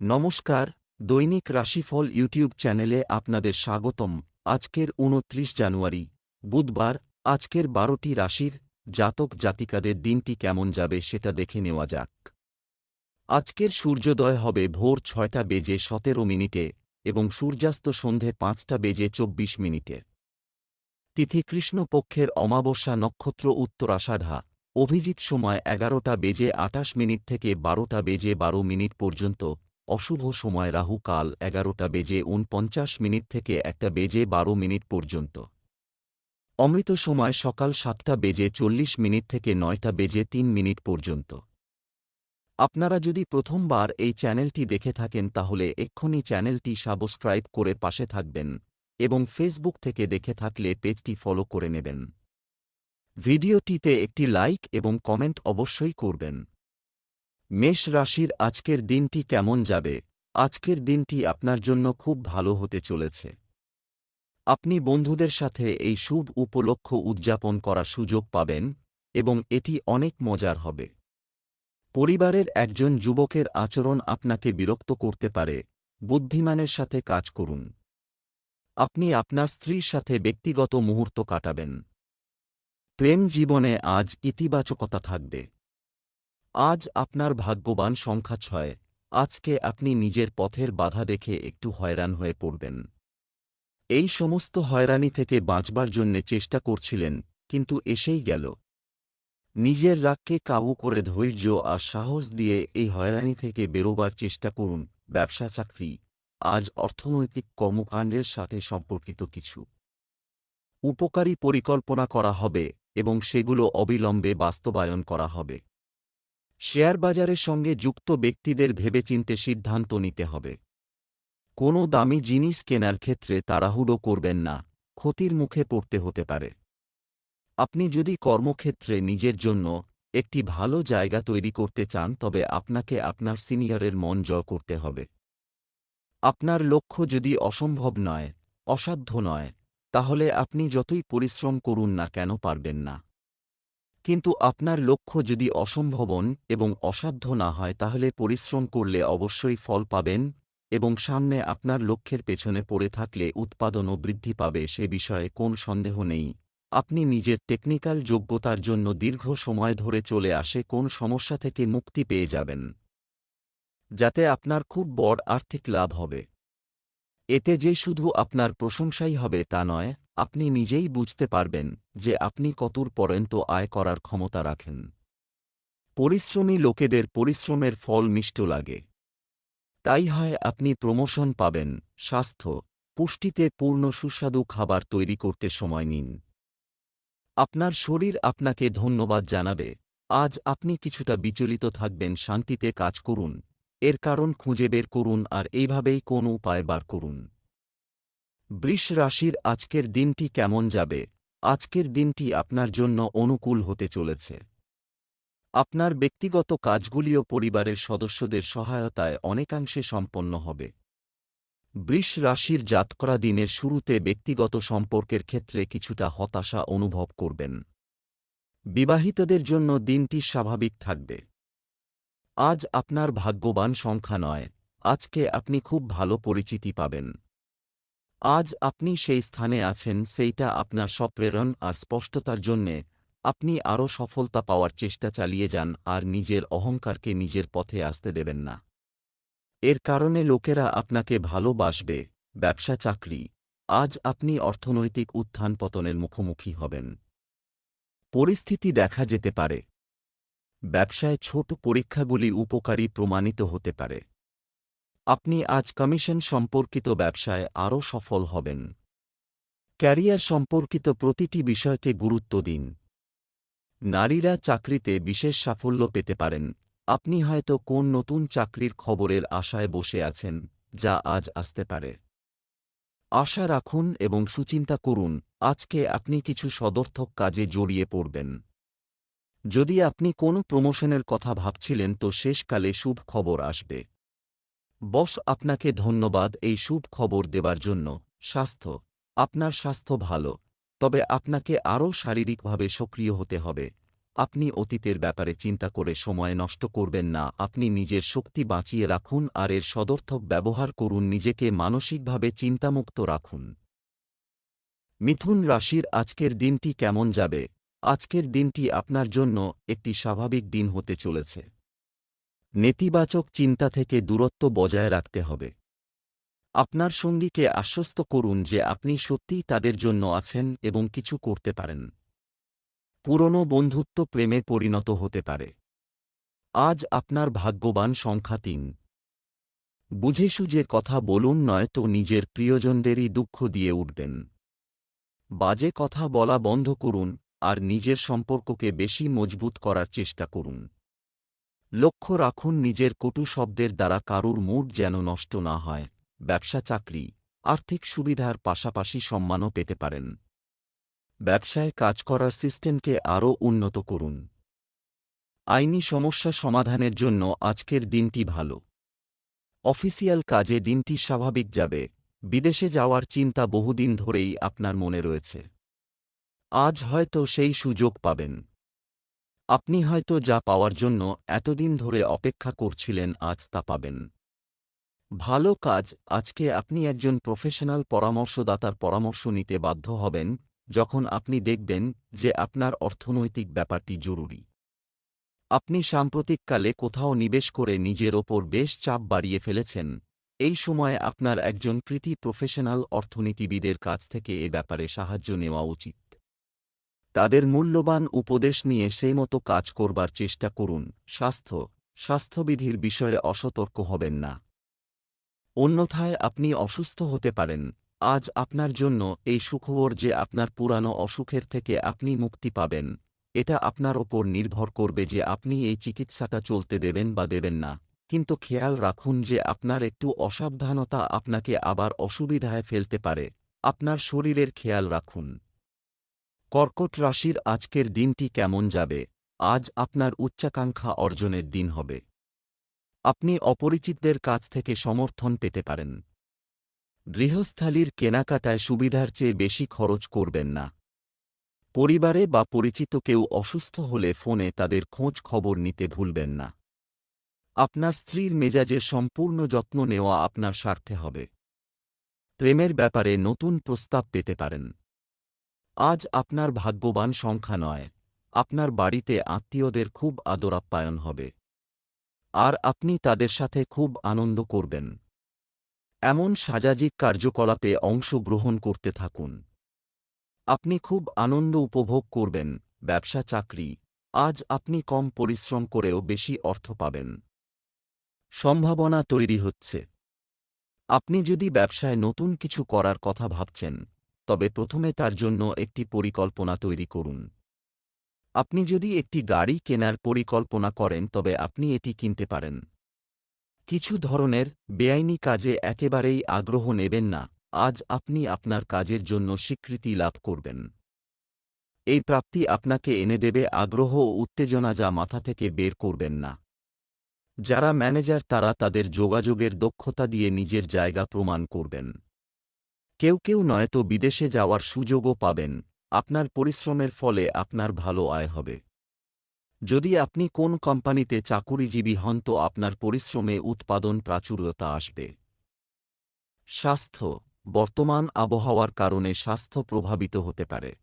নমস্কার, দৈনিক রাশিফল ইউটিউব চ্যানেলে আপনাদের স্বাগতম। আজকের উনত্রিশ জানুয়ারি, বুধবার, আজকের বারোটি রাশির জাতক জাতিকাদের দিনটি কেমন যাবে সেটা দেখে নেওয়া যাক। আজকের সূর্যোদয় হবে ভোর ছয়টা বেজে সতেরো মিনিটে এবং সূর্যাস্ত সন্ধে পাঁচটা বেজে চব্বিশ মিনিটে। তিথি কৃষ্ণপক্ষের অমাবস্যা নক্ষত্র উত্তরাষাঢ়া, অভিজিৎ সময় এগারোটা বেজে আটাশ মিনিট থেকে বারোটা বেজে বারো মিনিট পর্যন্ত অশুভ সময় রাহু কাল এগারোটা বেজে উনপঞ্চাশ মিনিট থেকে একটা বেজে বারো মিনিট পর্যন্ত। অমৃত সময় সকাল সাতটা বেজে চল্লিশ মিনিট থেকে নয়টা বেজে তিন মিনিট পর্যন্ত। আপনারা যদি প্রথমবার এই চ্যানেলটি দেখে থাকেন তাহলে এক্ষুনি চ্যানেলটি সাবস্ক্রাইব করে পাশে থাকবেন এবং ফেসবুক থেকে দেখে থাকলে পেজটি ফলো করে নেবেন। ভিডিওটিতে একটি লাইক এবং কমেন্ট অবশ্যই করবেন। মেষ রাশির আজকের দিনটি কেমন যাবে? আজকের দিনটি আপনার জন্য খুব ভালো হতে চলেছে। আপনি বন্ধুদের সাথে এই শুভ উপলক্ষ উদযাপন করার সুযোগ পাবেন এবং এটি অনেক মজার হবে। পরিবারের একজন যুবকের আচরণ আপনাকে বিরক্ত করতে পারে, বুদ্ধিমানের সাথে কাজ করুন। আপনি আপনার স্ত্রীর সাথে ব্যক্তিগত মুহূর্ত কাটাবেন। প্রেম জীবনে আজ ইতিবাচকতা থাকবে। আজ আপনার ভাগ্যবান সংখ্যা ছয়। আজকে আপনি নিজের পথের বাধা দেখে একটু হয়রান হয়ে পড়বেন। এই সমস্ত হয়রানি থেকে বাঁচবার জন্যে চেষ্টা করছিলেন, কিন্তু এসেই গেল। নিজের রাগকে কাবু করে ধৈর্য আর সাহস দিয়ে এই হয়রানি থেকে বেরোবার চেষ্টা করুন, ব্যবসা, চাকরি, আজ অর্থনৈতিক কর্মকাণ্ডের সাথে সম্পর্কিত কিছু। উপকারী পরিকল্পনা করা হবে এবং সেগুলো অবিলম্বে বাস্তবায়ন করা হবে। শেয়ার বাজারের সঙ্গে যুক্ত ব্যক্তিদের ভেবেচিন্তে সিদ্ধান্ত নিতে হবে। কোনো দামি জিনিস কেনার ক্ষেত্রে তাড়াহুড়ো করবেন না, ক্ষতির মুখে পড়তে হতে পারে। আপনি যদি কর্মক্ষেত্রে নিজের জন্য একটি ভালো জায়গা তৈরি করতে চান, তবে আপনাকে আপনার সিনিয়রের মন জয় করতে হবে। আপনার লক্ষ্য যদি অসম্ভব নয়, অসাধ্য নয়, তাহলে আপনি যতই পরিশ্রম করুন না কেন পারবেন না। কিন্তু আপনার লক্ষ্য যদি অসম্ভবন এবং অসাধ্য না হয়, তাহলে পরিশ্রম করলে অবশ্যই ফল পাবেন এবং সামনে আপনার লক্ষ্যের পেছনে পড়ে থাকলে উৎপাদনও বৃদ্ধি পাবে। সে বিষয়ে কোন সন্দেহ নেই। আপনি নিজের টেকনিক্যাল যোগ্যতার জন্য দীর্ঘ সময় ধরে চলে আসে কোন সমস্যা থেকে মুক্তি পেয়ে যাবেন। যাতে আপনার খুব বড় আর্থিক লাভ হবে। এতে যে শুধু আপনার প্রশংসাই হবে তা নয় আপনি নিজেই বুঝতে পারবেন যে আপনি কতর পর্যন্ত আয় করার ক্ষমতা রাখেন। পরিশ্রমী লোকেদের পরিশ্রমের ফল মিষ্ট লাগে। তাই হয় আপনি প্রমোশন পাবেন, স্বাস্থ্য, পুষ্টিতে পূর্ণ সুস্বাদু খাবার তৈরি করতে সময় নিন। আপনার শরীর আপনাকে ধন্যবাদ জানাবে। আজ আপনি কিছুটা বিচলিত থাকবেন, শান্তিতে কাজ করুন। এর কারণ খুঁজে বের করুন আর এইভাবেই কোন উপায় বার করুন। বৃষ রাশির আজকের দিনটি কেমন যাবে? আজকের দিনটি আপনার জন্য অনুকূল হতে চলেছে। আপনার ব্যক্তিগত কাজগুলিও পরিবারের সদস্যদের সহায়তায় অনেকাংশে সম্পন্ন হবে। বৃষ রাশির জাতকরা দিনের শুরুতে ব্যক্তিগত সম্পর্কের ক্ষেত্রে কিছুটা হতাশা অনুভব করবেন। বিবাহিতদের জন্য দিনটি স্বাভাবিক থাকবে। আজ আপনার ভাগ্যবান সংখ্যা নয়। আজকে আপনি খুব ভালো পরিচিতি পাবেন। আজ আপনি সেই স্থানে আছেন, সেইটা আপনার সপ্রেরণ আর স্পষ্টতার জন্যে। আপনি আরও সফলতা পাওয়ার চেষ্টা চালিয়ে যান আর নিজের অহংকারকে নিজের পথে আসতে দেবেন না। এর কারণে লোকেরা আপনাকে ভালোবাসবে, ব্যবসা, চাকরি। আজ আপনি অর্থনৈতিক উত্থান পতনের মুখোমুখি হবেন। পরিস্থিতি দেখা যেতে পারে। ব্যবসায় ছোট পরীক্ষাগুলি উপকারী প্রমাণিত হতে পারে। আপনি আজ কমিশন সম্পর্কিত ব্যবসায় আরও সফল হবেন। ক্যারিয়ার সম্পর্কিত প্রতিটি বিষয়কে গুরুত্ব দিন। নারীরা চাকরিতে বিশেষ সাফল্য পেতে পারেন। আপনি হয়তো কোন নতুন চাকরির খবরের আশায় বসে আছেন, যা আজ আসতে পারে। আশা রাখুন এবং সুচিন্তা করুন, আজকে আপনি কিছু সদর্থক কাজে জড়িয়ে পড়বেন। যদি আপনি কোনো প্রমোশনের কথা ভাবছিলেন, তো শেষকালে শুভ খবর আসবে। বস আপনাকে ধন্যবাদ এই শুভ খবর দেবার জন্য। স্বাস্থ্য। আপনার স্বাস্থ্য ভালো। তবে আপনাকে আরও শারীরিকভাবে সক্রিয় হতে হবে। আপনি অতীতের ব্যাপারে চিন্তা করে সময় নষ্ট করবেন না। আপনি নিজের শক্তি বাঁচিয়ে রাখুন আর এর সদর্থক ব্যবহার করুন। নিজেকে মানসিকভাবে চিন্তামুক্ত রাখুন। মিথুন রাশির আজকের দিনটি কেমন যাবে? আজকের দিনটি আপনার জন্য একটি স্বাভাবিক দিন হতে চলেছে। নেতিবাচক চিন্তা থেকে দূরত্ব বজায় রাখতে হবে। আপনার সঙ্গীকে আশ্বস্ত করুন যে আপনি সত্যিই তাদের জন্য আছেন এবং কিছু করতে পারেন। পুরনো বন্ধুত্ব প্রেমে পরিণত হতে পারে। আজ আপনার ভাগ্যবান সংখ্যা তিন। বুঝে সুঝে কথা বলুন নয়তো নিজের প্রিয়জনদেরই দুঃখ দিয়ে উঠবেন। বাজে কথা বলা বন্ধ করুন আর নিজের সম্পর্ককে বেশি মজবুত করার চেষ্টা করুন। লক্ষ্য রাখুন নিজের কটু শব্দের দ্বারা কারুর মুড যেন নষ্ট না হয়, ব্যবসা চাকরি, আর্থিক সুবিধার পাশাপাশি সম্মানও পেতে পারেন। ব্যবসায় কাজ করার সিস্টেমকে আরও উন্নত করুন। আইনি সমস্যা সমাধানের জন্য আজকের দিনটি ভালো। অফিসিয়াল কাজে দিনটি স্বাভাবিক যাবে। বিদেশে যাওয়ার চিন্তা বহুদিন ধরেই আপনার মনে রয়েছে। আজ হয়তো সেই সুযোগ পাবেন। আপনি হয়তো যা পাওয়ার জন্য এতদিন ধরে অপেক্ষা করছিলেন আজ তা পাবেন। ভালো কাজ, আজকে আপনি একজন প্রফেশনাল পরামর্শদাতার পরামর্শ নিতে বাধ্য হবেন, যখন আপনি দেখবেন যে আপনার অর্থনৈতিক ব্যাপারটি জরুরি। আপনি সাম্প্রতিককালে কোথাও নিবেশ করে নিজের ওপর বেশ চাপ বাড়িয়ে ফেলেছেন। এই সময়ে আপনার একজন কৃতি প্রফেশনাল অর্থনীতিবিদের কাছ থেকে এ ব্যাপারে সাহায্য নেওয়া উচিত। তাদের মূল্যবান উপদেশ নিয়ে সেই মতো কাজ করবার চেষ্টা করুন। স্বাস্থ্য, স্বাস্থ্যবিধির বিষয়ে অসতর্ক হবেন না। অন্যথায় আপনি অসুস্থ হতে পারেন। আজ আপনার জন্য এই সুখবর যে আপনার পুরানো অসুখের থেকে আপনি মুক্তি পাবেন। এটা আপনার ওপর নির্ভর করবে যে আপনি এই চিকিৎসাটা চলতে দেবেন বা দেবেন না। কিন্তু খেয়াল রাখুন যে আপনার একটু অসাবধানতা আপনাকে আবার অসুবিধায় ফেলতে পারে। আপনার শরীরের খেয়াল রাখুন। কর্কট রাশির আজকের দিনটি কেমন যাবে? আজ আপনার উচ্চাকাঙ্ক্ষা অর্জনের দিন হবে। আপনি অপরিচিতদের কাছ থেকে সমর্থন পেতে পারেন। গৃহস্থালির কেনাকাটায় সুবিধার চেয়ে বেশি খরচ করবেন না। পরিবারে বা পরিচিত কেউ অসুস্থ হলে ফোনে তাদের খোঁজ খবর নিতে ভুলবেন না। আপনার স্ত্রীর মেজাজের সম্পূর্ণ যত্ন নেওয়া আপনার স্বার্থে হবে। প্রেমের ব্যাপারে নতুন প্রস্তাব পেতে পারেন। আজ আপনার ভাগ্যবান সংখ্যা নয়। আপনার বাড়িতে আত্মীয়দের খুব আদরাপ্যায়ন হবে। আর আপনি তাদের সাথে খুব আনন্দ করবেন। এমন সাজাজিক কার্যকলাপে অংশগ্রহণ করতে থাকুন। আপনি খুব আনন্দ উপভোগ করবেন, ব্যবসা চাকরি। আজ আপনি কম পরিশ্রম করেও বেশি অর্থ পাবেন। সম্ভাবনা তৈরি হচ্ছে। আপনি যদি ব্যবসায় নতুন কিছু করার কথা ভাবছেন তবে প্রথমে তার জন্য একটি পরিকল্পনা তৈরি করুন। আপনি যদি একটি গাড়ি কেনার পরিকল্পনা করেন, তবে আপনি এটি কিনতে পারেন। কিছু ধরনের বেআইনি কাজে একেবারেই আগ্রহ নেবেন না। আজ আপনি আপনার কাজের জন্য স্বীকৃতি লাভ করবেন। এই প্রাপ্তি আপনাকে এনে দেবে আগ্রহ ও উত্তেজনা যা মাথা থেকে বের করবেন না। যারা ম্যানেজার, তারা তাদের যোগাযোগের দক্ষতা দিয়ে নিজের জায়গা প্রমাণ করবেন। কেউ কেউ নয়তো বিদেশে যাওয়ার সুযোগও পাবেন। আপনার পরিশ্রমের ফলে আপনার ভালো আয় হবে। যদি আপনি কোন কোম্পানিতে চাকুরিজীবী হন তো আপনার পরিশ্রমে উৎপাদন প্রাচুর্যতা আসবে। স্বাস্থ্য, বর্তমান আবহাওয়ার কারণে স্বাস্থ্য প্রভাবিত হতে পারে।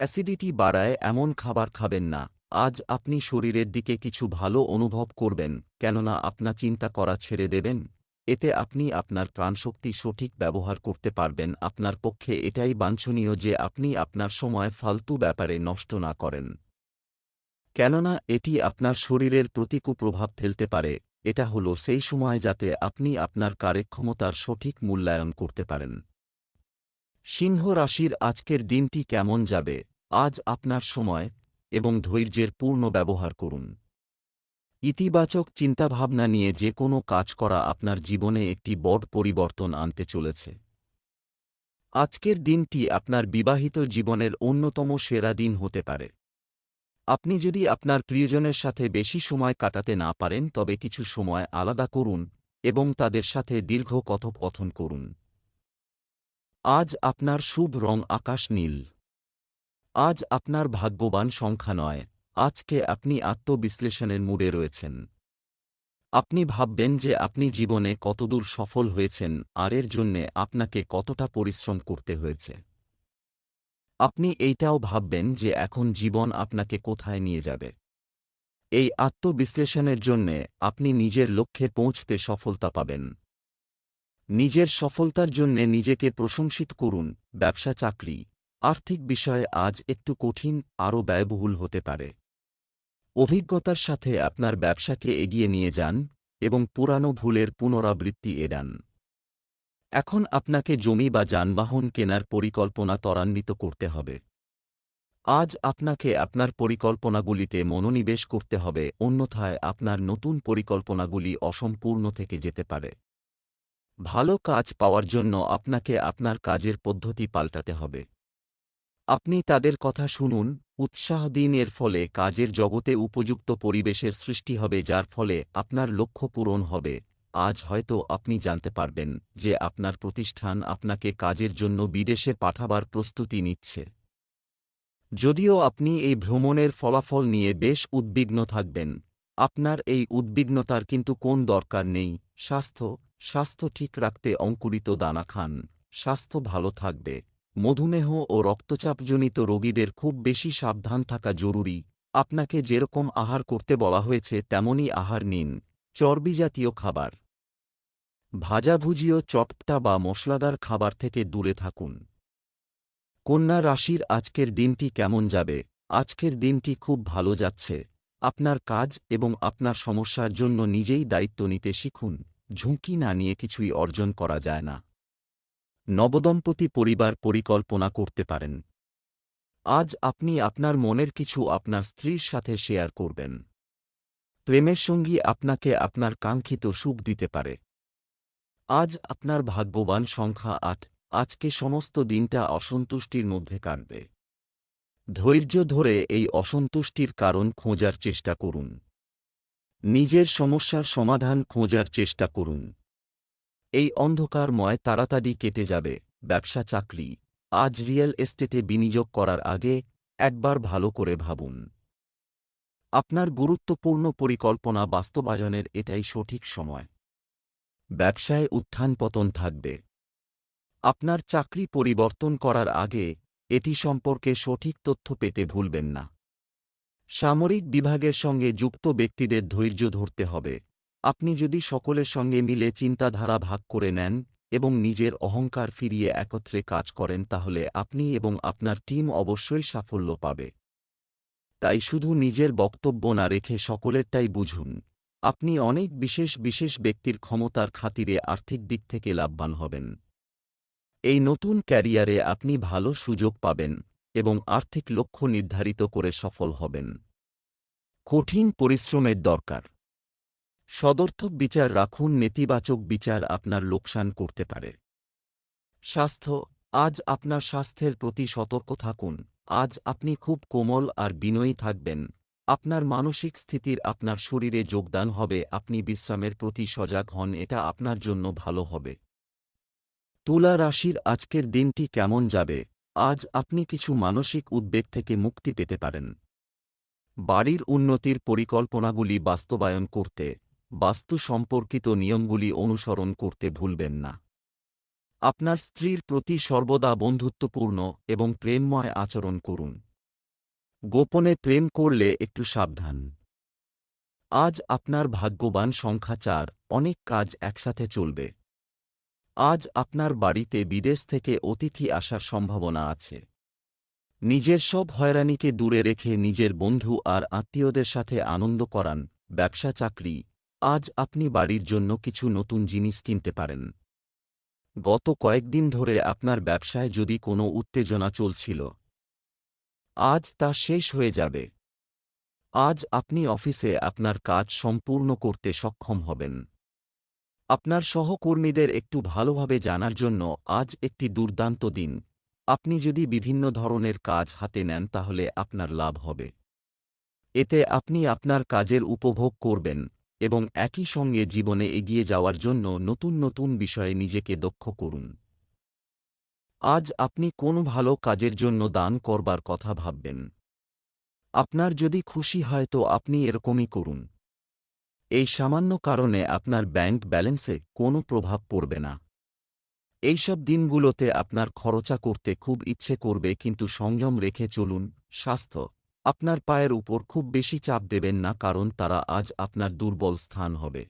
অ্যাসিডিটি বাড়ায় এমন খাবার খাবেন না। আজ আপনি শরীরের দিকে কিছু ভালো অনুভব করবেন, কেননা আপনা চিন্তা করা ছেড়ে দেবেন। এতে আপনি আপনার প্রাণশক্তি সঠিক ব্যবহার করতে পারবেন। আপনার পক্ষে এটাই বাঞ্ছনীয় যে আপনি আপনার সময় ফালতু ব্যাপারে নষ্ট না করেন। কেননা, এটি আপনার শরীরের প্রতিকূল প্রভাব ফেলতে পারে। এটা হল সেই সময় যাতে আপনি আপনার কার্যক্ষমতার সঠিক মূল্যায়ন করতে পারেন। সিংহ রাশির আজকের দিনটি কেমন যাবে? আজ আপনার সময় এবং ধৈর্যের পূর্ণ ব্যবহার করুন। ইতিবাচক চিন্তাভাবনা নিয়ে যে কোনো কাজ করা আপনার জীবনে একটি বড় পরিবর্তন আনতে চলেছে। আজকের দিনটি আপনার বিবাহিত জীবনের অন্যতম সেরা দিন হতে পারে। আপনি যদি আপনার প্রিয়জনের সাথে বেশি সময় কাটাতে না পারেন, তবে কিছু সময় আলাদা করুন এবং তাদের সাথে দীর্ঘ কথোপকথন করুন। আজ আপনার শুভ রং আকাশ নীল। আজ আপনার ভাগ্যবান সংখ্যা নয়। আজকে আপনি আত্মবিশ্লেষণের মুডে রয়েছেন। আপনি ভাববেন যে আপনি জীবনে কতদূর সফল হয়েছেন আর এর জন্যে আপনাকে কতটা পরিশ্রম করতে হয়েছে। আপনি এইটাও ভাববেন যে এখন জীবন আপনাকে কোথায় নিয়ে যাবে। এই আত্মবিশ্লেষণের জন্যে আপনি নিজের লক্ষ্যে পৌঁছতে সফলতা পাবেন। নিজের সফলতার জন্যে নিজেকে প্রশংসিত করুন, ব্যবসা, চাকরি, আর্থিক বিষয়ে আজ একটু কঠিন, আরও ব্যয়বহুল হতে পারে। অভিজ্ঞতার সাথে আপনার ব্যবসাকে এগিয়ে নিয়ে যান এবং পুরানো ভুলের পুনরাবৃত্তি এড়ান। এখন আপনাকে জমি বা যানবাহন কেনার পরিকল্পনা ত্বরান্বিত করতে হবে। আজ আপনাকে আপনার পরিকল্পনাগুলিতে মনোনিবেশ করতে হবে, অন্যথায় আপনার নতুন পরিকল্পনাগুলি অসম্পূর্ণ থেকে যেতে পারে। ভালো কাজ পাওয়ার জন্য আপনাকে আপনার কাজের পদ্ধতি পাল্টাতে হবে। আপনি তাদের কথা শুনুন, উৎসাহ দিন এর ফলে কাজের জগতে উপযুক্ত পরিবেশের সৃষ্টি হবে যার ফলে আপনার লক্ষ্য পূরণ হবে। আজ হয়তো আপনি জানতে পারবেন যে আপনার প্রতিষ্ঠান আপনাকে কাজের জন্য বিদেশে পাঠাবার প্রস্তুতি নিচ্ছে। যদিও আপনি এই ভ্রমণের ফলাফল নিয়ে বেশ উদ্বিগ্ন থাকবেন। আপনার এই উদ্বিগ্নতার কিন্তু কোন দরকার নেই। স্বাস্থ্য স্বাস্থ্য ঠিক রাখতে অঙ্কুরিত দানা খান। স্বাস্থ্য ভালো থাকবে। মধুমেহ ও রক্তচাপজনিত রোগীদের খুব বেশি সাবধান থাকা জরুরি। আপনাকে যেরকম আহার করতে বলা হয়েছে, তেমনই আহার নিন। চর্বিজাতীয় খাবার। ভাজাভুজিও চপটা বা মশলাদার খাবার থেকে দূরে থাকুন। কন্যা রাশির আজকের দিনটি কেমন যাবে? আজকের দিনটি খুব ভালো যাচ্ছে। আপনার কাজ এবং আপনার সমস্যার জন্য নিজেই দায়িত্ব নিতে শিখুন। ঝুঁকি না নিয়ে কিছুই অর্জন করা যায় না। নবদম্পতি পরিবার পরিকল্পনা করতে পারেন। আজ আপনি আপনার মনের কিছু আপনার স্ত্রীর সাথে শেয়ার করবেন। প্রেমের সঙ্গী আপনাকে আপনার কাঙ্ক্ষিত সুখ দিতে পারে। আজ আপনার ভাগ্যবান সংখ্যা আট, আজকে সমস্ত দিনটা অসন্তুষ্টির মধ্যে কাটবে। ধৈর্য ধরে এই অসন্তুষ্টির কারণ খোঁজার চেষ্টা করুন। নিজের সমস্যার সমাধান খোঁজার চেষ্টা করুন। এই অন্ধকারময় তাড়াতাড়ি কেটে যাবে, ব্যবসা চাকরি। আজ রিয়েল এস্টেটে বিনিয়োগ করার আগে একবার ভালো করে ভাবুন। আপনার গুরুত্বপূর্ণ পরিকল্পনা বাস্তবায়নের এটাই সঠিক সময়। ব্যবসায় উত্থান পতন থাকবে। আপনার চাকরি পরিবর্তন করার আগে এটি সম্পর্কে সঠিক তথ্য পেতে ভুলবেন না। সামরিক বিভাগের সঙ্গে যুক্ত ব্যক্তিদের ধৈর্য ধরতে হবে। আপনি যদি সকলের সঙ্গে মিলে চিন্তাধারা ভাগ করে নেন এবং নিজের অহংকার ফিরিয়ে একত্রে কাজ করেন, তাহলে আপনি এবং আপনার টিম অবশ্যই সাফল্য পাবে। তাই শুধু নিজের বক্তব্য না রেখে সকলেরটাই বুঝুন। আপনি অনেক বিশেষ বিশেষ ব্যক্তির ক্ষমতার খাতিরে আর্থিক দিক থেকে লাভবান হবেন। এই নতুন ক্যারিয়ারে আপনি ভালো সুযোগ পাবেন এবং আর্থিক লক্ষ্য নির্ধারিত করে সফল হবেন। কঠিন পরিশ্রমের দরকার। সদর্থক বিচার রাখুন, নেতিবাচক বিচার আপনার লোকসান করতে পারে। স্বাস্থ্য, আজ আপনার স্বাস্থ্যের প্রতি সতর্ক থাকুন, আজ আপনি খুব কোমল আর বিনয়ী থাকবেন, আপনার মানসিক স্থিতির আপনার শরীরে যোগদান হবে, আপনি বিশ্রামের প্রতি সজাগ হন, এটা আপনার জন্য ভালো হবে। তুলা রাশির আজকের দিনটি কেমন যাবে? আজ আপনি কিছু মানসিক উদ্বেগ থেকে মুক্তি পেতে পারেন। বাড়ির উন্নতির পরিকল্পনাগুলি বাস্তবায়ন করতে বাস্তু সম্পর্কিত নিয়মগুলি অনুসরণ করতে ভুলবেন না। আপনার স্ত্রীর প্রতি সর্বদা বন্ধুত্বপূর্ণ এবং প্রেমময় আচরণ করুন। গোপনে প্রেম করলে একটু সাবধান। আজ আপনার ভাগ্যবান সংখ্যা চার, অনেক কাজ একসাথে চলবে। আজ আপনার বাড়িতে বিদেশ থেকে অতিথি আসার সম্ভাবনা আছে। নিজের সব হয়রানিকে দূরে রেখে নিজের বন্ধু আর আত্মীয়দের সাথে আনন্দ করান ব্যবসা চাকরি আজ আপনি বাড়ির জন্য কিছু নতুন জিনিস কিনতে পারেন। গত কয়েকদিন ধরে আপনার ব্যবসায় যদি কোনো উত্তেজনা চলছিল, আজ তা শেষ হয়ে যাবে। আজ আপনি অফিসে আপনার কাজ সম্পূর্ণ করতে সক্ষম হবেন। আপনার সহকর্মীদের একটু ভালোভাবে জানার জন্য আজ একটি দুর্দান্ত দিন। আপনি যদি বিভিন্ন ধরনের কাজ হাতে নেন তাহলে আপনার লাভ হবে। এতে আপনি আপনার কাজের উপভোগ করবেন। এবং একই সঙ্গে জীবনে এগিয়ে যাওয়ার জন্য নতুন নতুন বিষয়ে নিজেকে দক্ষ করুন। আজ আপনি কোন ভালো কাজের জন্য দান করবার কথা ভাববেন। আপনার যদি খুশি হয় তো আপনি এরকমই করুন। এই সামান্য কারণে আপনার ব্যাংক ব্যালেন্সে কোনো প্রভাব পড়বে না। এইসব দিনগুলোতে আপনার খরচা করতে খুব ইচ্ছে করবে কিন্তু সংযম রেখে চলুন, স্বাস্থ্য। আপনার পায়ের উপর খুব বেশি চাপ দেবেন না কারণ তারা আজ আপনার দুর্বল স্থান হবে।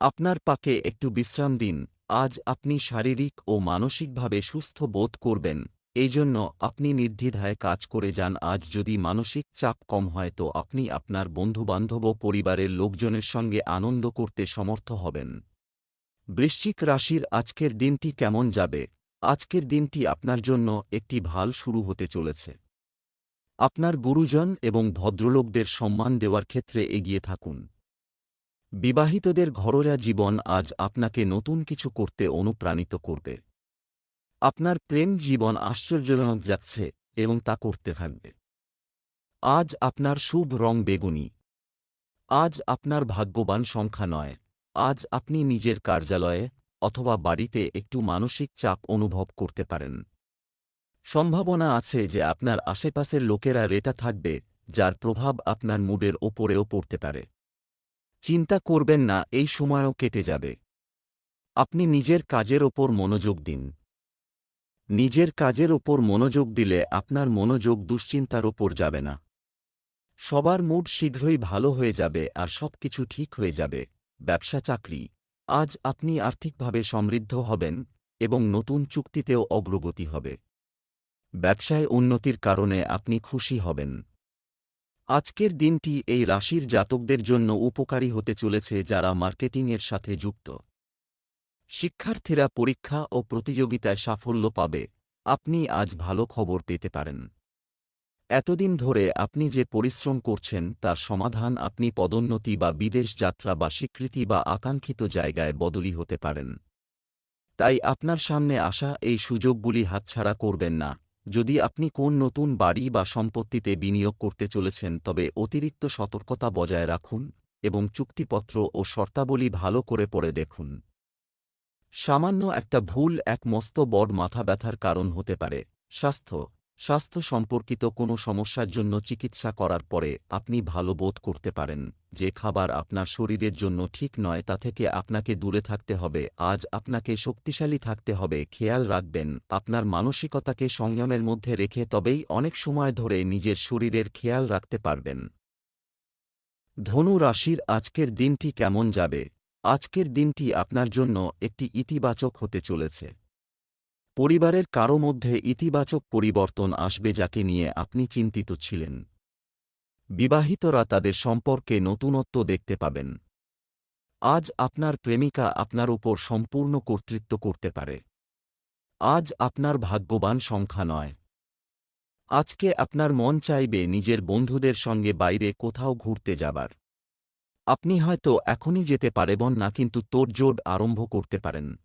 আপনার পাকে একটু বিশ্রাম দিন, আজ আপনি শারীরিক ও মানসিকভাবে সুস্থ বোধ করবেন এই জন্য আপনি নির্দ্বিধায় কাজ করে যান, আজ যদি মানসিক চাপ কম হয় তো আপনি আপনার বন্ধুবান্ধব ও পরিবারের লোকজনের সঙ্গে আনন্দ করতে সমর্থ হবেন। বৃশ্চিক রাশির আজকের দিনটি কেমন যাবে? আজকের দিনটি আপনার জন্য একটি ভালো শুরু হতে চলেছে। আপনার গুরুজন এবং ভদ্রলোকদের সম্মান দেওয়ার ক্ষেত্রে এগিয়ে থাকুন। বিবাহিতদের ঘরোয়া জীবন আজ আপনাকে নতুন কিছু করতে অনুপ্রাণিত করবে। আপনার প্রেম জীবন আশ্চর্যজনক যাচ্ছে এবং তা করতে থাকবে। আজ আপনার শুভ রং বেগুনি। আজ আপনার ভাগ্যবান সংখ্যা নয়। আজ আপনি নিজের কার্যালয়ে অথবা বাড়িতে একটু মানসিক চাপ অনুভব করতে পারেন। সম্ভাবনা আছে যে আপনার আশেপাশের লোকেরা রেটা থাকবে, যার প্রভাব আপনার মুডের ওপরেও পড়তে পারে। চিন্তা করবেন না, এই সময়ও কেটে যাবে। আপনি নিজের কাজের ওপর মনোযোগ দিন। নিজের কাজের ওপর মনোযোগ দিলে আপনার মনোযোগ দুশ্চিন্তার ওপর যাবে না। সবার মুড শীঘ্রই ভালো হয়ে যাবে আর সবকিছু ঠিক হয়ে যাবে। ব্যবসা, চাকরি। আজ আপনি আর্থিকভাবে সমৃদ্ধ হবেন এবং নতুন চুক্তিতেও অগ্রগতি হবে। ব্যবসায় উন্নতির কারণে আপনি খুশি হবেন। আজকের দিনটি এই রাশির জাতকদের জন্য উপকারী হতে চলেছে যারা মার্কেটিংয়ের সাথে যুক্ত। শিক্ষার্থীরা পরীক্ষা ও প্রতিযোগিতায় সাফল্য পাবে। আপনি আজ ভালো খবর পেতে পারেন। এতদিন ধরে আপনি যে পরিশ্রম করছেন, তার সমাধান আপনি পদোন্নতি বা বিদেশ যাত্রা বা স্বীকৃতি বা আকাঙ্ক্ষিত জায়গায় বদলি হতে পারেন। তাই আপনার সামনে আসা এই সুযোগগুলি হাতছাড়া করবেন না। যদি আপনি কোন নতুন বাড়ি বা সম্পত্তিতে বিনিয়োগ করতে চলেছেন, তবে অতিরিক্ত সতর্কতা বজায় রাখুন এবং চুক্তিপত্র ও শর্তাবলী ভালো করে পড়ে দেখুন। সামান্য একটা ভুল এক মস্ত বড় মাথা ব্যথার কারণ হতে পারে। স্বাস্থ্য। স্বাস্থ্য সম্পর্কিত কোনো সমস্যার জন্য চিকিৎসা করার পরে আপনি ভালো বোধ করতে পারেন। যে খাবার আপনার শরীরের জন্য ঠিক নয় তা থেকে আপনাকে দূরে থাকতে হবে, আজ আপনাকে শক্তিশালী থাকতে হবে, খেয়াল রাখবেন, আপনার মানসিকতাকে সংযমের মধ্যে রেখে তবেই অনেক সময় ধরে নিজের শরীরের খেয়াল রাখতে পারবেন। ধনু রাশির আজকের দিনটি কেমন যাবে? আজকের দিনটি আপনার জন্য একটি ইতিবাচক হতে চলেছে। পরিবারের কারও মধ্যে ইতিবাচক পরিবর্তন আসবে যাকে নিয়ে আপনি চিন্তিত ছিলেন। বিবাহিতরা তাদের সম্পর্কে নতুনত্ব দেখতে পাবেন। আজ আপনার প্রেমিকা আপনার উপর সম্পূর্ণ কর্তৃত্ব করতে পারে। আজ আপনার ভাগ্যবান সংখ্যা নয়। আজকে আপনার মন চাইবে নিজের বন্ধুদের সঙ্গে বাইরে কোথাও ঘুরতে যাবার। আপনি হয়তো এখনই যেতে পারেবন না কিন্তু তোড়জোড় আরম্ভ করতে পারেন।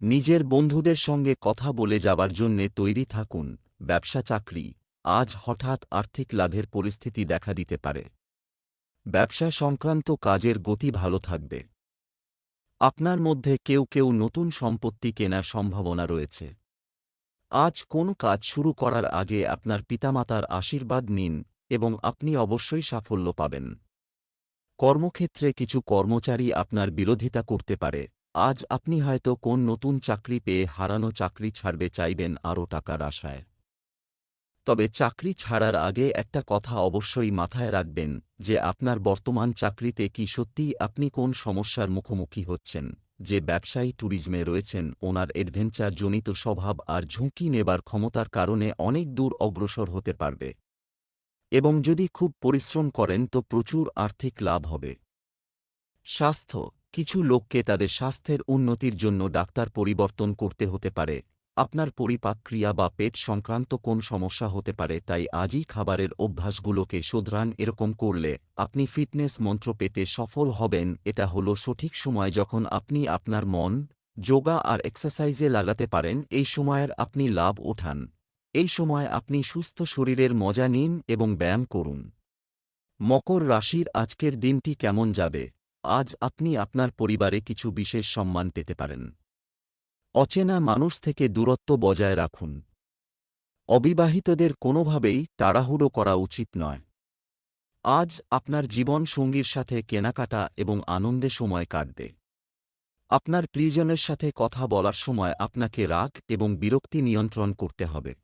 নিজের বন্ধুদের সঙ্গে কথা বলে যাবার জন্যে তৈরি থাকুন। ব্যবসা চাকরি। আজ হঠাৎ আর্থিক লাভের পরিস্থিতি দেখা দিতে পারে। ব্যবসা সংক্রান্ত কাজের গতি ভালো থাকবে। আপনার মধ্যে কেউ কেউ নতুন সম্পত্তি কেনার সম্ভাবনা রয়েছে। আজ কোন কাজ শুরু করার আগে আপনার পিতামাতার আশীর্বাদ নিন এবং আপনি অবশ্যই সাফল্য পাবেন। কর্মক্ষেত্রে কিছু কর্মচারী আপনার বিরোধিতা করতে পারে। আজ আপনি হয়তো কোন নতুন চাকরি পেয়ে হারানো চাকরি ছাড়বে চাইবেন আরও টাকার আশায়। তবে চাকরি ছাড়ার আগে একটা কথা অবশ্যই মাথায় রাখবেন যে আপনার বর্তমান চাকরিতে কি সত্যিই আপনি কোন সমস্যার মুখোমুখি হচ্ছেন। যে ব্যবসায়ী ট্যুরিজমে রয়েছেন, ওনার অ্যাডভেঞ্চারজনিত স্বভাব আর ঝুঁকি নেবার ক্ষমতার কারণে অনেক দূর অগ্রসর হতে পারবে। এবং যদি খুব পরিশ্রম করেন তো প্রচুর আর্থিক লাভ হবে। স্বাস্থ্য, কিছু লোককে তাদের স্বাস্থ্যের উন্নতির জন্য ডাক্তার পরিবর্তন করতে হতে পারে। আপনার পরিপাক ক্রিয়া বা পেট সংক্রান্ত কোন সমস্যা হতে পারে তাই আজই খাবারের অভ্যাসগুলোকে শোধরান এরকম করলে আপনি ফিটনেস মন্ত্র পেতে সফল হবেন। এটা হলো সঠিক সময় যখন আপনি আপনার মন, যোগা আর এক্সারসাইজে লাগাতে পারেন, এই সময়ের আপনি লাভ ওঠান। এই সময় আপনি সুস্থ শরীরের মজা নিন এবং ব্যায়াম করুন। মকর রাশির আজকের দিনটি কেমন যাবে? আজ আপনি আপনার পরিবারে কিছু বিশেষ সম্মান পেতে পারেন। অচেনা মানুষ থেকে দূরত্ব বজায় রাখুন। অবিবাহিতদের কোনোভাবেই তাড়াহুড়ো করা উচিত নয়। আজ আপনার জীবন সঙ্গীর সাথে কেনাকাটা এবং আনন্দে সময় কাটবে। আপনার প্রিয়জনের সাথে কথা বলার সময় আপনাকে রাগ এবং বিরক্তি নিয়ন্ত্রণ করতে হবে।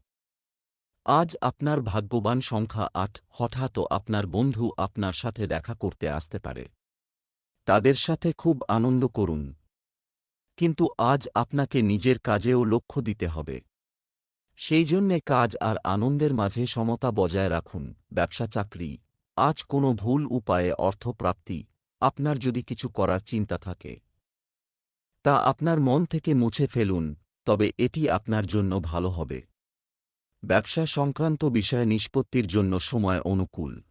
আজ আপনার ভাগ্যবান সংখ্যা আট, হঠাৎ আপনার বন্ধু আপনার সাথে দেখা করতে আসতে পারে। তাদের সাথে খুব আনন্দ করুন। কিন্তু আজ আপনাকে নিজের কাজেও লক্ষ্য দিতে হবে। সেই জন্যে কাজ আর আনন্দের মাঝে সমতা বজায় রাখুন, ব্যবসা চাকরি। আজ কোনো ভুল উপায়ে অর্থপ্রাপ্তি, আপনার যদি কিছু করার চিন্তা থাকে। তা আপনার মন থেকে মুছে ফেলুন, তবে এটি আপনার জন্য ভালো হবে। ব্যবসা সংক্রান্ত বিষয়ে নিষ্পত্তির জন্য সময় অনুকূল।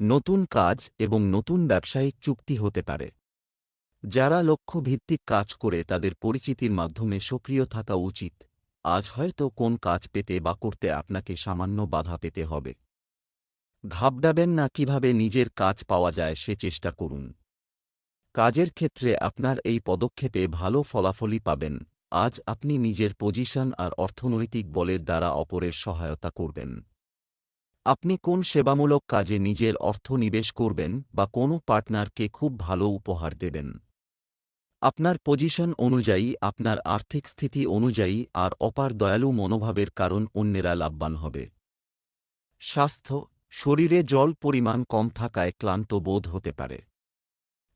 নতুন কাজ এবং নতুন ব্যবসায়িক চুক্তি হতে পারে। যারা লক্ষ্যভিত্তিক কাজ করে তাদের পরিচিতির মাধ্যমে সক্রিয় থাকা উচিত। আজ হয়তো কোন কাজ পেতে বা করতে আপনাকে সামান্য বাধা পেতে হবে। ঘাবড়াবেন না কীভাবে নিজের কাজ পাওয়া যায় সে চেষ্টা করুন। কাজের ক্ষেত্রে আপনার এই পদক্ষেপে ভালো ফলাফলই পাবেন। আজ আপনি নিজের পজিশন আর অর্থনৈতিক বলের দ্বারা অপরের সহায়তা করবেন। আপনি কোন সেবামূলক কাজে নিজের অর্থ নিবেশ করবেন বা কোনো পার্টনারকে খুব ভালো উপহার দেবেন। আপনার পজিশন অনুযায়ী, আপনার আর্থিক স্থিতি অনুযায়ী আর অপার দয়ালু মনোভাবের কারণ অন্যেরা লাভবান হবে। স্বাস্থ্য, শরীরে জল পরিমাণ কম থাকায় ক্লান্ত বোধ হতে পারে।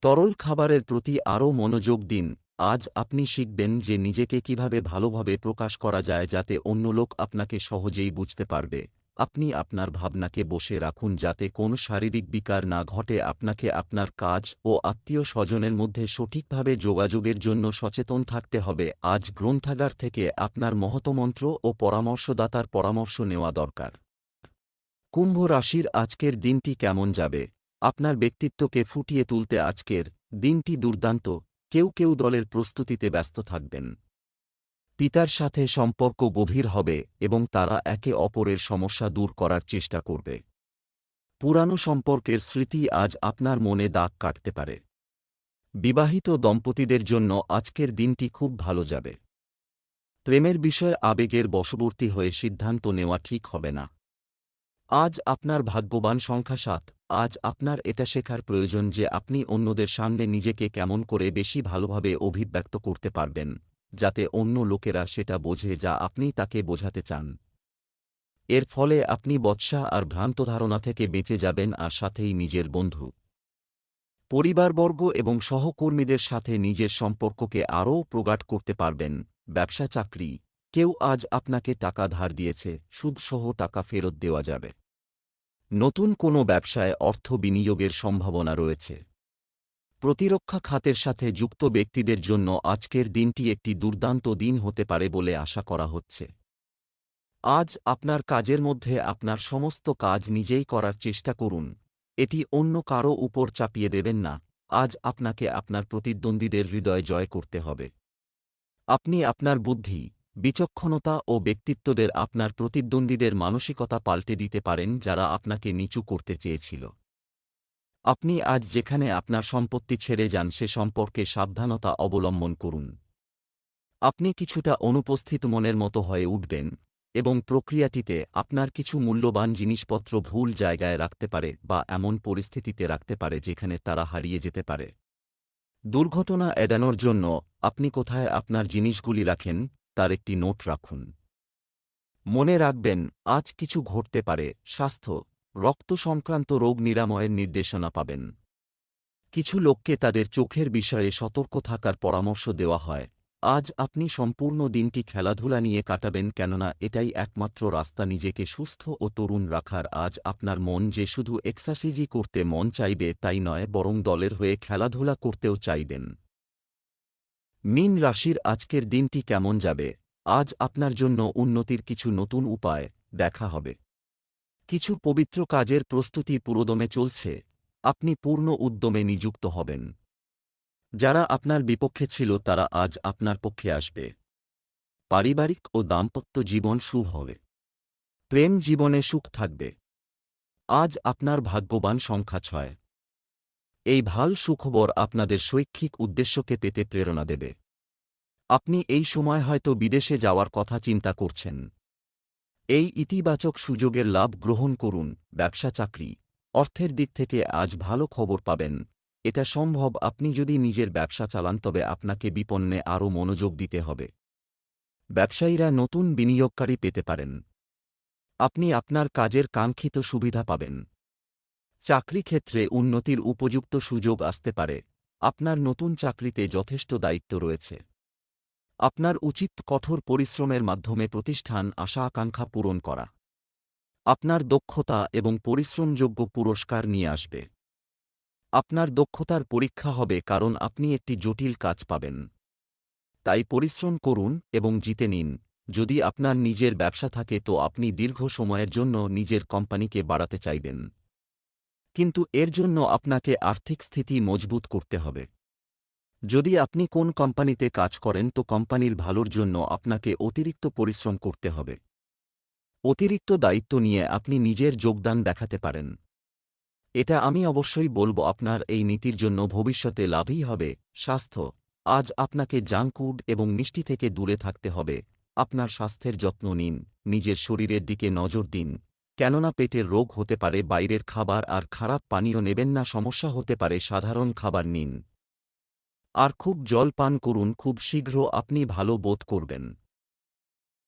তরল খাবারের প্রতি আরও মনোযোগ দিন। আজ আপনি শিখবেন যে নিজেকে কীভাবে ভালোভাবে প্রকাশ করা যায় যাতে অন্য লোক আপনাকে সহজেই বুঝতে পারবে। আপনি আপনার ভাবনাকে বসে রাখুন যাতে কোনো শারীরিক বিকার না ঘটে। আপনাকে আপনার কাজ ও আত্মীয় স্বজনের মধ্যে সঠিকভাবে যোগাযোগের জন্য সচেতন থাকতে হবে। আজ গ্রন্থাগার থেকে আপনার মহতমন্ত্র ও পরামর্শদাতার পরামর্শ নেওয়া দরকার। কুম্ভ রাশির আজকের দিনটি কেমন যাবে? আপনার ব্যক্তিত্বকে ফুটিয়ে তুলতে আজকের দিনটি দুর্দান্ত। কেউ কেউ দলের প্রস্তুতিতে ব্যস্ত থাকবেন। পিতার সাথে সম্পর্ক গভীর হবে এবং তারা একে অপরের সমস্যা দূর করার চেষ্টা করবে। পুরানো সম্পর্কের স্মৃতি আজ আপনার মনে দাগ কাটতে পারে। বিবাহিত দম্পতিদের জন্য আজকের দিনটি খুব ভালো যাবে। প্রেমের বিষয়ে আবেগের বশবর্তী হয়ে সিদ্ধান্ত নেওয়া ঠিক হবে না। আজ আপনার ভাগ্যবান সংখ্যা সাত। আজ আপনার এটা শেখার প্রয়োজন যে আপনি অন্যদের সামনে নিজেকে কেমন করে বেশি ভালোভাবে অভিব্যক্ত করতে পারবেন। যাতে অন্য লোকেরা সেটা বোঝে যা আপনি তাকে বোঝাতে চান। এর ফলে আপনি বৎসা আর ভ্রান্ত ধারণা থেকে বেঁচে যাবেন আর সাথেই নিজের বন্ধু, পরিবারবর্গ এবং সহকর্মীদের সাথে নিজের সম্পর্ককে আরও প্রগাট করতে পারবেন। ব্যবসা চাকরি, কেউ আজ আপনাকে টাকা ধার দিয়েছে, সুদসহ টাকা ফেরত দেওয়া যাবে। নতুন কোনো ব্যবসায় অর্থ বিনিয়োগের সম্ভাবনা রয়েছে। প্রতিরক্ষা খাতের সাথে যুক্ত ব্যক্তিদের জন্য আজকের দিনটি একটি দুর্দান্ত দিন হতে পারে বলে আশা করা হচ্ছে। আজ আপনার কাজের মধ্যে আপনার সমস্ত কাজ নিজেই করার চেষ্টা করুন। এটি অন্য কারও উপর চাপিয়ে দেবেন না। আজ আপনাকে আপনার প্রতিদ্বন্দ্বীদের হৃদয় জয় করতে হবে। আপনি আপনার বুদ্ধি, বিচক্ষণতা ও ব্যক্তিত্বদের আপনার প্রতিদ্বন্দ্বীদের মানসিকতা পাল্টে দিতে পারেন যারা আপনাকে নিচু করতে চেয়েছিল। আপনি আজ যেখানে আপনার সম্পত্তি ছেড়ে যান সে সম্পর্কে সাবধানতা অবলম্বন করুন। আপনি কিছুটা অনুপস্থিত মনের মতো হয়ে উঠবেন এবং প্রক্রিয়াটিতে আপনার কিছু মূল্যবান জিনিসপত্র ভুল জায়গায় রাখতে পারে বা এমন পরিস্থিতিতে রাখতে পারে যেখানে তারা হারিয়ে যেতে পারে। দুর্ঘটনা এড়ানোর জন্য আপনি কোথায় আপনার জিনিসগুলি রাখেন তার একটি নোট রাখুন। মনে রাখবেন, আজ কিছু ঘটতে পারে, স্বাস্থ্য রক্ত সংক্রান্ত রোগ নিরাময়ের নির্দেশনা পাবেন। কিছু লোককে তাদের চোখের বিষয়ে সতর্ক থাকার পরামর্শ দেওয়া হয়। আজ আপনি সম্পূর্ণ দিনটি খেলাধুলা নিয়ে কাটাবেন কেননা এটাই একমাত্র রাস্তা নিজেকে সুস্থ ও তরুণ রাখার। আজ আপনার মন যে শুধু এক্সারসাইজই করতে মন চাইবে তাই নয়, বরং দলের হয়ে খেলাধুলা করতেও চাইবেন। মিন রাশির আজকের দিনটি কেমন যাবে? আজ আপনার জন্য উন্নতির কিছু নতুন উপায় দেখা হবে। কিছু পবিত্র কাজের প্রস্তুতি পুরোদমে চলছে। আপনি পূর্ণ উদ্যমে নিযুক্ত হবেন। যারা আপনার বিপক্ষে ছিল, তারা আজ আপনার পক্ষে আসবে। পারিবারিক ও দাম্পত্য জীবন শুভ হবে। প্রেম জীবনে সুখ থাকবে। আজ আপনার ভাগ্যবান সংখ্যা ছয়। এই ভালো সুখবর আপনাদের শৈক্ষিক উদ্দেশ্যকে পেতে প্রেরণা দেবে। আপনি এই সময় হয়তো বিদেশে যাওয়ার কথা চিন্তা করছেন। এই ইতিবাচক সুযোগের লাভ গ্রহণ করুন, ব্যবসা চাকরি। অর্থের দিক থেকে আজ ভালো খবর পাবেন। এটা সম্ভব আপনি যদি নিজের ব্যবসা চালান, তবে আপনাকে বিপন্নে আরও মনোযোগ দিতে হবে। ব্যবসায়ীরা নতুন বিনিয়োগকারী পেতে পারেন। আপনি আপনার কাজের কাঙ্ক্ষিত সুবিধা পাবেন। চাকরি ক্ষেত্রে উন্নতির উপযুক্ত সুযোগ আসতে পারে। আপনার নতুন চাকরিতে যথেষ্ট দায়িত্ব রয়েছে। আপনার উচিত কঠোর পরিশ্রমের মাধ্যমে প্রতিষ্ঠান আশা আকাঙ্ক্ষা পূরণ করা। আপনার দক্ষতা এবং পরিশ্রমযোগ্য পুরস্কার নিয়ে আসবে। আপনার দক্ষতার পরীক্ষা হবে কারণ আপনি একটি জটিল কাজ পাবেন। তাই পরিশ্রম করুন এবং জিতে নিন। যদি আপনার নিজের ব্যবসা থাকে তো আপনি দীর্ঘ সময়ের জন্য নিজের কোম্পানিকে বাড়াতে চাইবেন। কিন্তু এর জন্য আপনাকে আর্থিক স্থিতি মজবুত করতে হবে। যদি আপনি কোন কোম্পানিতে কাজ করেন, তো কোম্পানির ভালোর জন্য আপনাকে অতিরিক্ত পরিশ্রম করতে হবে। অতিরিক্ত দায়িত্ব নিয়ে আপনি নিজের যোগদান দেখাতে পারেন। এটা আমি অবশ্যই বলব, আপনার এই নীতির জন্য ভবিষ্যতে লাভই হবে। স্বাস্থ্য, আজ আপনাকে জাঙ্কুড এবং মিষ্টি থেকে দূরে থাকতে হবে। আপনার স্বাস্থ্যের যত্ন নিন, নিজের শরীরের দিকে নজর দিন। কেননা পেটের রোগ হতে পারে, বাইরের খাবার আর খারাপ পানীয় নেবেন না, সমস্যা হতে পারে, সাধারণ খাবার নিন। আর খুব জল পান করুন খুব শীঘ্র আপনি ভালো বোধ করবেন।